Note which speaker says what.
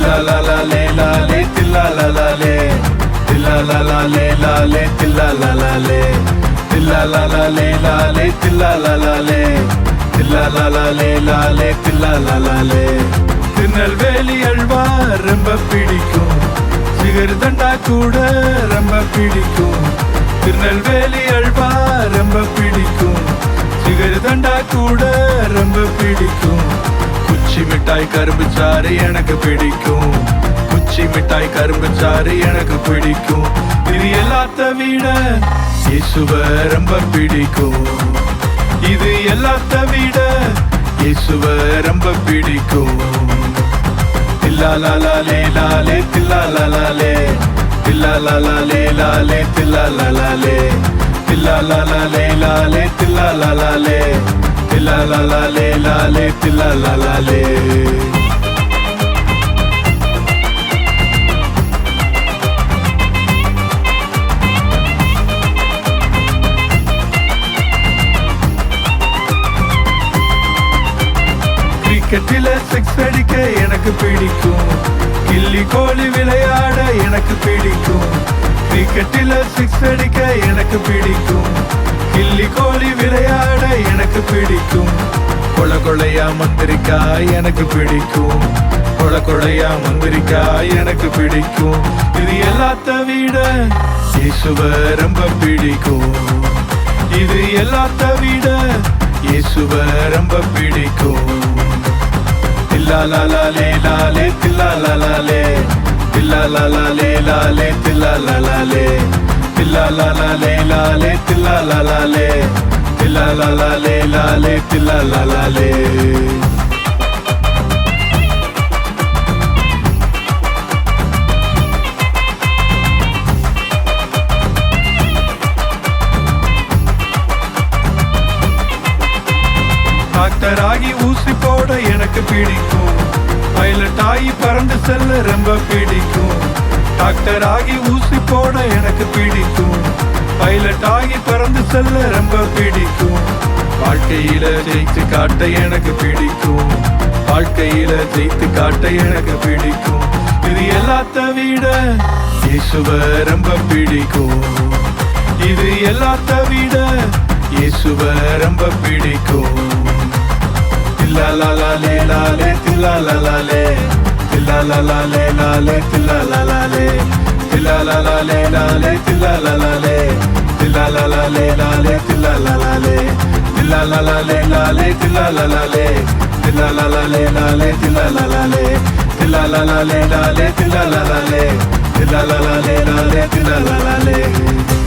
Speaker 1: தில்லா லா லா லே லா லே தில்லா லா லா லே தில்லா லா லா லே லா லே தில்லா லா லா லே தில்லா லா லா லே லா லே தில்லா லா லா லே தில்லா லா லா லே லா லே தில்லா லா லா லே திருநெல்வேலி அல்வா ரொம்ப பிடிக்கும். சிகர் தண்டா கூட ரொம்ப பிடிக்கும். திருநெல்வேலி அல்வா ரொம்ப பிடிக்கும். சிகர் தண்டா கூட ரொம்ப பிடிக்கும். மிட்டாய் கரும்பு சாறு எனக்கு பிடிக்கும். குச்சி மிட்டாய் கரும்பு சாறு எனக்கு பிடிக்கும். இது எல்லாத்த விட இயேசுவ ரொம்ப பிடிக்கும். இது எல்லாத்த விட இயேசுவ ரொம்ப பிடிக்கும். தில்லா லாலே தில்லாலாலே லே லாலே லே தில்லா லாலே தில்லாலாலே la la la le la le ti la la la le கிரிக்கெட்டில் சிக்ஸ் அடிக்க எனக்கு பிடிக்கும். கில்லி கோலி விளையாட எனக்கு பிடிக்கும். கிரிக்கெட்டில் சிக்ஸ் அடிக்க எனக்கு பிடிக்கும். கில்லி கோலி விளையாட எனக்கு பிடிக்கும். கொல கொலையா மந்திரிக்கா எனக்கு பிடிக்கும். கொல கொலையா மந்திரிக்கா எனக்கு பிடிக்கும். இது எல்லாத்த விட இயேசுவ ரொம்ப பிடிக்கும். இது எல்லாத்த விட இயேசுவ ரொம்ப பிடிக்கும். தில்லாலாலே லாலே தில்லாலாலே தில்லாலாலே லாலே தில்லாலாலே தில்லா லாலா லே லாலே லாலா லே தில்லா லாலா லாலே தில்லா லாலா லே டாக்டர் ஆகி ஊசி போட எனக்கு பிடிக்கும். பைலட் ஆகி பறந்து செல்ல ரொம்ப பிடிக்கும். டாக்டர் ஆகி ஊசி போட எனக்கு பிடிக்கும். பைலட் ஆகி பறந்து செல்ல ரொம்ப பிடிக்கும். வாழ்க்கையில ஜெயித்து காட்ட எனக்கு பிடிக்கும். வாழ்க்கையில ஜெயித்து காட்ட எனக்கு பிடிக்கும். இது எல்லாத்த விட இயேசுவ ரொம்ப பிடிக்கும். இது எல்லாத்த விட இயேசுவ ரொம்ப பிடிக்கும். தில்லா லாலே லாலே தில்லா லா la la la le la le la la la le la la la le la le la la la le la la la le la le la la la le la la la le la le la la la le la la la le la le la la la le la la la le la le la la la le la la la le la le la la la le